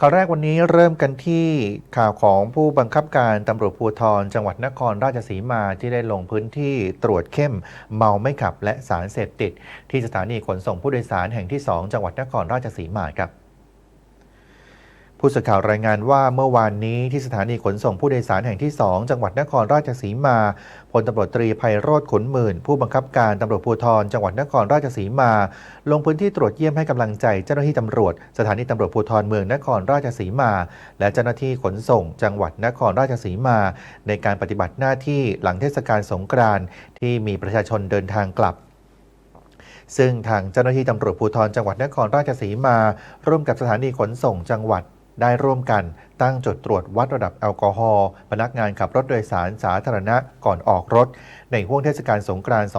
ข่าวแรกวันนี้เริ่มกันที่ข่าวของผู้บังคับการตำรวจภูธรจังหวัดนครราชสีมาที่ได้ลงพื้นที่ตรวจเข้มเมาไม่ขับและสารเสพติด ที่สถานีขนส่งผู้โดยสารแห่งที่ 2 จังหวัดนครราชสีมาครับ ผู้สื่อข่าวรายงานว่าเมื่อวานนี้ที่สถานีขนส่งผู้โดยสารแห่งที่ 2 จังหวัดนครราชสีมาพลตำรวจตรีไพโรธขนหมื่น ผู้บังคับการตำรวจภูธรจังหวัดนครราชสีมา ลงพื้นที่ตรวจเยี่ยมให้กำลังใจเจ้าหน้าที่ตำรวจ สถานีตำรวจภูธรเมืองนครราชสีมา และเจ้าหน้าที่ขนส่ง จังหวัดนครราชสีมา ในการปฏิบัติหน้าที่หลังเทศกาลสงกรานต์ที่มีประชาชนเดินทางกลับซึ่งทางเจ้าหน้าที่ตำรวจภูธรจังหวัดนครราชสีมา ร่วมกับสถานีขนส่งจังหวัด ได้ร่วมกันตั้งจุดตรวจวัดระดับแอลกอฮอล์พนักงานขับรถโดยสารสาธารณะก่อนออกรถ ในห่วงเทศกาลสงกรานต์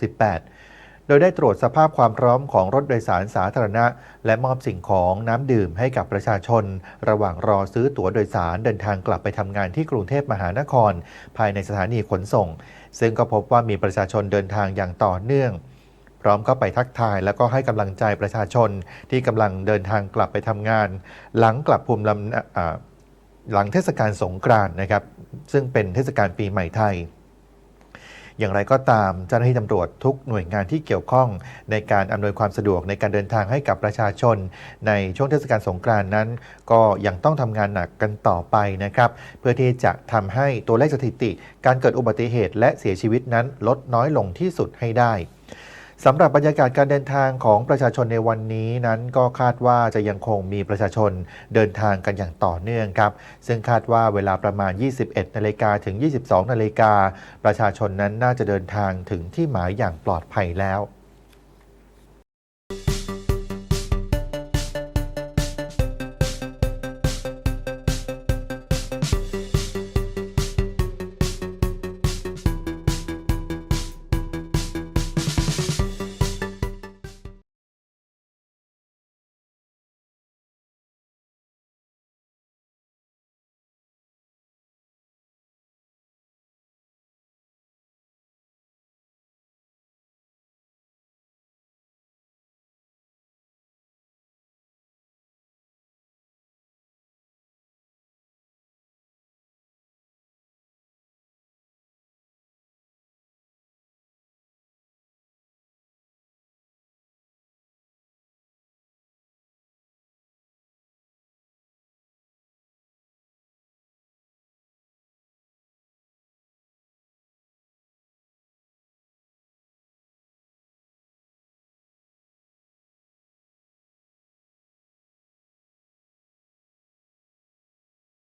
2568 โดยได้ตรวจสภาพความพร้อมของรถโดยสารสาธารณะ และมอบสิ่งของน้ำดื่มให้กับประชาชน ระหว่างรอซื้อตั๋วโดยสารเดินทางกลับไปทำงานที่กรุงเทพมหานคร ภายในสถานีขนส่ง ซึ่งก็พบว่ามีประชาชนเดินทางอย่างต่อเนื่อง พร้อมเข้าไปทักทาย แล้วก็ให้กำลังใจประชาชนที่กำลังเดินทางกลับไปทำงาน หลังกลับภูมิลำหลังเทศกาลสงกรานต์นะครับ ซึ่งเป็นเทศกาลปีใหม่ไทยอย่างไรก็ตามเจ้าหน้าที่ตำรวจทุกหน่วยงานที่เกี่ยวข้องในการอำนวยความสะดวกในการเดินทางให้กับประชาชน ในช่วงเทศกาลสงกรานต์นั้น ก็ยังต้องทำงานหนักกันต่อไปนะครับ เพื่อที่จะทำให้ตัวเลขสถิติ การเกิดอุบัติเหตุและเสียชีวิตนั้นลดน้อยลงที่สุดให้ได้ สำหรับบรรยากาศการเดินทางของประชาชนในวันนี้นั้นก็คาดว่าจะยังคงมีประชาชนเดินทางกันอย่างต่อเนื่องครับ ซึ่งคาดว่าเวลาประมาณ 21 นาฬิกาถึง 22 นาฬิกาประชาชนนั้นน่าจะเดินทางถึงที่หมายอย่างปลอดภัยแล้ว